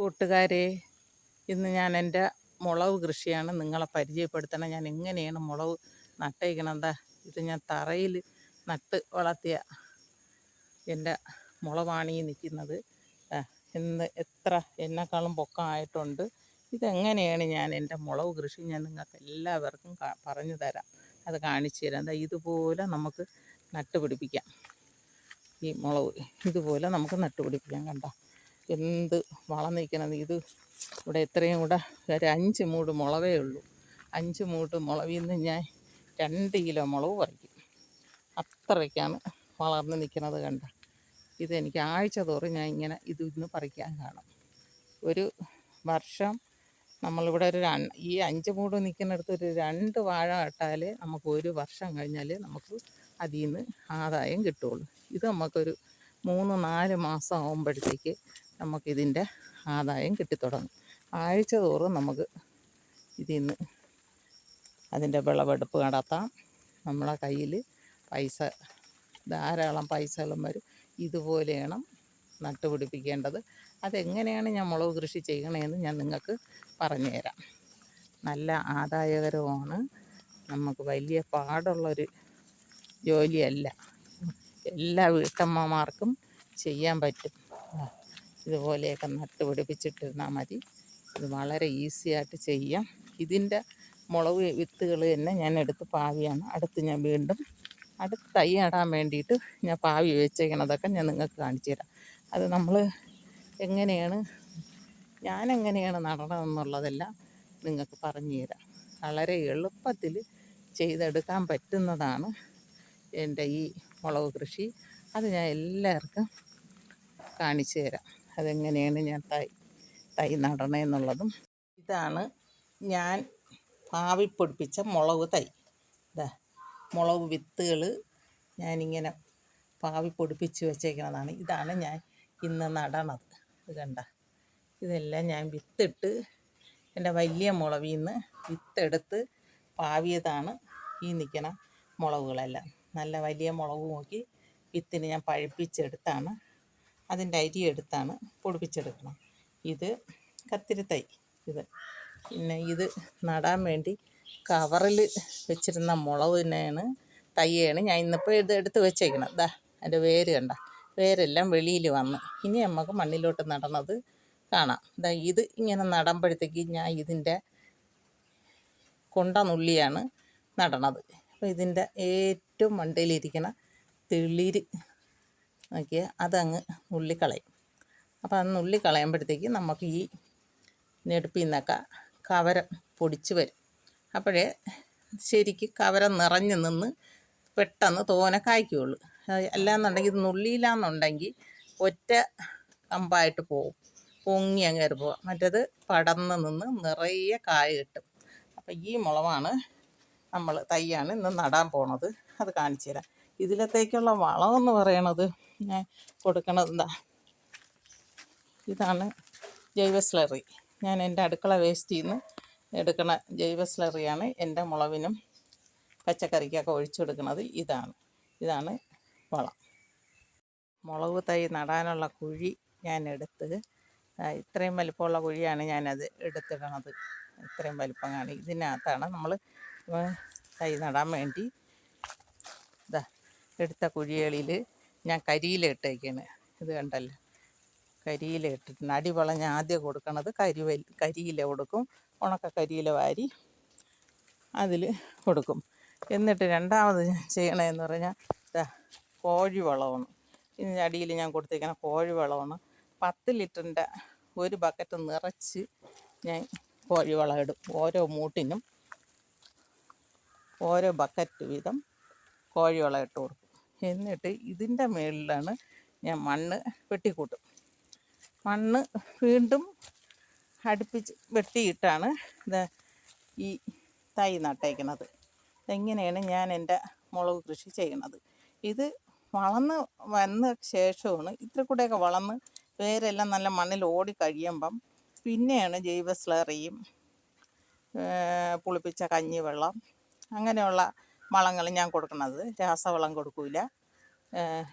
കൂട്ടുകാരെ ഇന്ന് ഞാൻ എന്റെ മുളക് കൃഷിയാണ് നിങ്ങളെ പരിചയപ്പെടുത്തണം. ഞാൻ എങ്ങനെയാണ് മുളക് നട്ടേക്കണത്? ഇത് ഞാൻ തറയിൽ നട്ട് വളർത്തിയ എന്റെ മുളവാണീ നിൽക്കുന്നത്. ഇന്ന് എത്ര എന്നെക്കാളും പൊക്കമായിട്ടുണ്ട്. ഇതെങ്ങനെയാണ് ഞാൻ എന്റെ മുളക് കൃഷി ഞാൻ നിങ്ങൾക്ക് എല്ലാവർക്കും പറഞ്ഞു തരാം. അത് കാണിച്ചു തരാം. എന്താ ഇതുപോലെ നമുക്ക് നട്ടുപിടിപ്പിക്കാം. ഈ മുളക് ഇതുപോലെ നമുക്ക് നട്ടുപിടിപ്പിക്കാം. കണ്ട? എന്ത് വളം നിൽക്കണം ഇത് ഇവിടെ എത്രയും കൂടെ ഒരു അഞ്ച് മൂട് മുളകേ ഉള്ളൂ. അഞ്ച് മൂട് മുളകിൽ നിന്ന് ഞാൻ രണ്ട് കിലോ മുളക് പറിക്കും. അത്രയ്ക്കാണ് വളർന്ന് നിൽക്കുന്നത് കണ്ട. ഇതെനിക്ക് ആഴ്ച തോറും ഞാൻ ഇങ്ങനെ ഇത് ഇന്ന് പറിക്കാൻ കാണും. ഒരു വർഷം നമ്മളിവിടെ ഒരു ഈ അഞ്ച് മൂട് നിൽക്കുന്നിടത്ത് ഒരു രണ്ട് വാഴ നട്ടാൽ നമുക്ക് ഒരു വർഷം കഴിഞ്ഞാൽ നമുക്ക് അതിൽ നിന്ന് ആദായം കിട്ടുള്ളൂ ഇത് നമുക്കൊരു മൂന്ന് നാല് മാസം ആകുമ്പോഴത്തേക്ക് നമുക്കിതിന്റെ ആദായം കിട്ടിത്തുടങ്ങും. ആഴ്ച തോറും നമുക്ക് ഇതിൽ നിന്ന് അതിന്റെ വിളവെടുപ്പ് നടത്താം. നമ്മളെ കയ്യിൽ പൈസ ധാരാളം പൈസകളും വരും. ഇതുപോലെയാണ് നട്ടുപിടിപ്പിക്കേണ്ടത്. അതെങ്ങനെയാണ് ഞാൻ മുളക് കൃഷി ചെയ്യണതെന്ന് ഞാൻ നിങ്ങൾക്ക് പറഞ്ഞു തരാം നല്ല ആദായകരമാണ് നമുക്ക് വലിയ പാടുള്ളൊരു ജോലിയല്ല. എല്ലാ വീട്ടമ്മമാർക്കും ചെയ്യാൻ പറ്റും. ആ, നട്ട് പിടിപ്പിച്ചിട്ടിരുന്നാൽ മതി. ഇത് വളരെ ഈസിയായിട്ട് ചെയ്യാം. ഇതിന്റെ മുളക് വിത്തുകൾ തന്നെ ഞാൻ എടുത്ത് പാവിയാണ്. അടുത്ത് ഞാൻ വീണ്ടും അടുത്ത് തൈ വേണ്ടിയിട്ട് ഞാൻ പാവി വെച്ചേക്കണതൊക്കെ ഞാൻ നിങ്ങൾക്ക് കാണിച്ചു തരാം. അത് നമ്മൾ എങ്ങനെയാണ് ഞാൻ എങ്ങനെയാണ് നടണമെന്നുള്ളതെല്ലാം നിങ്ങൾക്ക് പറഞ്ഞു തരാം. വളരെ എളുപ്പത്തിൽ ചെയ്തെടുക്കാൻ പറ്റുന്നതാണ് എന്റെ ഈ മുളക് കൃഷി. അത് ഞാൻ എല്ലാവർക്കും കാണിച്ചു തരാം. അതെങ്ങനെയാണ് ഞാൻ തൈ തൈ നടണമെന്നുള്ളതും ഇതാണ് ഞാൻ പാവിപ്പൊടിപ്പിച്ച മുളക് തൈ. ഇതാ മുളക് വിത്തുകൾ ഞാനിങ്ങനെ പാവി പൊടിപ്പിച്ച് വെച്ചേക്കുന്നതാണ് ഇതാണ് ഞാൻ ഇന്ന് നടണത്. ഇത് കണ്ട ഇതെല്ലാം ഞാൻ വിത്തിട്ട് എന്റെ വലിയ മുളകിൽ നിന്ന് വിത്തെടുത്ത് പാവിയതാണ് ഈ നിൽക്കുന്ന മുളകുകളെല്ലാം. നല്ല വലിയ മുളക് നോക്കി വിത്തിന് ഞാൻ പഴുപ്പിച്ചെടുത്താണ്. അതിന്റെ അരി എടുത്താണ് പൊടിപ്പിച്ചെടുക്കണം. ഇത് കത്തിരി തൈ ഇത്. പിന്നെ ഇത് നടാൻ വേണ്ടി കവറിൽ വെച്ചിരുന്ന മുളകിനെയാണ് തയ്യാണ് ഞാൻ ഇന്നിപ്പോൾ ഇത് എടുത്ത് വെച്ചേക്കണം ദാ അതിന്റെ വേര് കണ്ട വേരെല്ലാം വെളിയിൽ വന്ന്. ഇനി നമുക്ക് മണ്ണിലോട്ട് നടണത് കാണാം. ദാ ഇത് ഇങ്ങനെ നടുമ്പോഴത്തേക്ക് ഞാൻ ഇതിന്റെ കൊണ്ട നുള്ളിയാണ് നടണത്. അപ്പോൾ ഇതിന്റെ ഏറ്റവും മണ്ടയിലിരിക്കണ തെളിര് നോക്കിയാൽ അതങ്ങ് നുള്ളിക്കളയും. അപ്പോൾ അത് നുള്ളിക്കളയുമ്പോഴത്തേക്ക് നമുക്ക് ഈ നെടുപ്പിൽ നിന്നൊക്കെ കവരം പൊടിച്ച് വരും. അപ്പോഴേ ശരിക്ക് കവരം നിറഞ്ഞു നിന്ന് പെട്ടെന്ന് തോനെ കായ്ക്കുകയുള്ളൂ അല്ലാന്നുണ്ടെങ്കിൽ ഇത് നുള്ളിയില്ലാന്നുണ്ടെങ്കിൽ ഒറ്റ കമ്പായിട്ട് പോകും പൊങ്ങി അങ്ങ് കയറി പോവാം. മറ്റേത് പടർന്ന് നിന്ന് നിറയെ കായ കിട്ടും. അപ്പം ഈ മുളവാണ് നമ്മൾ തൈയാണ് ഇന്ന് നടാൻ പോണത്. അത് കാണിച്ചു തരാം. ഇതിലത്തേക്കുള്ള വളമെന്ന് പറയണത് ഞാൻ കൊടുക്കണത് എന്താ ഇതാണ് ജൈവ സ്ലറി. ഞാൻ എന്റെ അടുക്കള വേസ്റ്റിൽ നിന്ന് എടുക്കുന്ന ജൈവ സ്ലറിയാണ് എന്റെ മുളവിനും പച്ചക്കറിക്കൊക്കെ ഒഴിച്ചെടുക്കുന്നത് ഇതാണ്. ഇതാണ് വളം. മുളക് തൈ നടാനുള്ള കുഴി ഞാൻ എടുത്ത് ഇത്രയും വലിപ്പമുള്ള കുഴിയാണ് ഞാനത് എടുത്തിടണത്. ഇത്രയും വലിപ്പം കാണി ഇതിനകത്താണ് നമ്മൾ തൈ നടാൻ വേണ്ടി ഇതാ എടുത്ത കുഴികളിൽ ഞാൻ കരിയില ഇട്ടേക്കാണ്. ഇത് കണ്ടല്ലോ? കരിയില ഇട്ടിട്ടുണ്ട് അടിവളം ഞാൻ ആദ്യം കൊടുക്കണത് കരി കരിയില കൊടുക്കും. ഉണക്ക കരിയില വാരി അതിൽ കൊടുക്കും. എന്നിട്ട് രണ്ടാമത് ഞാൻ ചെയ്യണതെന്ന് പറഞ്ഞാൽ ഇതാ കോഴി വളമാണ്. ഇതിന്റെ അടിയിൽ ഞാൻ കൊടുത്തേക്കണ കോഴി വളമാണ്. പത്ത് ലിറ്ററിന്റെ ഒരു ബക്കറ്റ് നിറച്ച് ഞാൻ കോഴി വളം ഇടും. ഓരോ മൂട്ടിനും ഓരോ ബക്കറ്റ് വീതം കോഴി വളം ഇട്ട് കൊടുക്കും. എന്നിട്ട് ഇതിന്റെ മേളിലാണ് ഞാൻ മണ്ണ് വെട്ടിക്കൂട്ടും. മണ്ണ് വീണ്ടും അടുപ്പിച്ച് വെട്ടിയിട്ടാണ് ഇത് ഈ തൈ നട്ടേക്കുന്നത് എങ്ങനെയാണ് ഞാൻ എന്റെ മുളക് കൃഷി ചെയ്യുന്നത് ഇത് വളർന്ന് വന്ന ശേഷമാണ് ഇത്ര കൂടെയൊക്കെ വളർന്ന് വേരെല്ലാം നല്ല മണ്ണിൽ ഓടി കഴിയുമ്പം പിന്നെയാണ് ജൈവ സ്ലറിയും പുളിപ്പിച്ച കഞ്ഞിവെള്ളം അങ്ങനെയുള്ള വളങ്ങൾ ഞാൻ കൊടുക്കുന്നത്. രാസവളം കൊടുക്കില്ല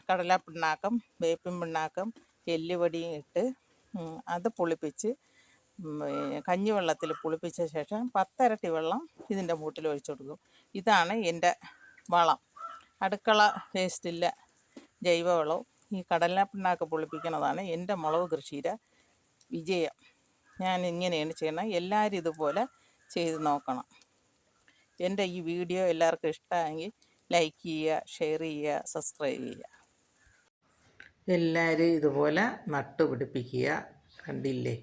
കടല പിണ്ണാക്കം വേപ്പിൻ പിണ്ണാക്കം എല്ലുപൊടിയും ഇട്ട് അത് പുളിപ്പിച്ച് കഞ്ഞിവെള്ളത്തിൽ പുളിപ്പിച്ച ശേഷം പത്തരട്ടി വെള്ളം ഇതിന്റെ മൂട്ടിൽ ഒഴിച്ചു കൊടുക്കും. ഇതാണ് എന്റെ വളം. അടുക്കള വേസ്റ്റില്ല ജൈവവളവും ഈ കടല പിണ്ണാക്ക് പുളിപ്പിക്കുന്നതാണ് എന്റെ മുളക് കൃഷിയുടെ വിജയം. ഞാൻ ഇങ്ങനെയാണ് ചെയ്യണം എല്ലാവരും ഇതുപോലെ ചെയ്ത് നോക്കണം. എന്റെ ഈ വീഡിയോ എല്ലാവർക്കും ഇഷ്ടമായെങ്കിൽ ലൈക്ക് ചെയ്യുക ഷെയർ ചെയ്യുക സബ്സ്ക്രൈബ് ചെയ്യുക. എല്ലാവരും ഇതുപോലെ നട്ടുപിടിപ്പിക്കുക കണ്ടില്ലേ?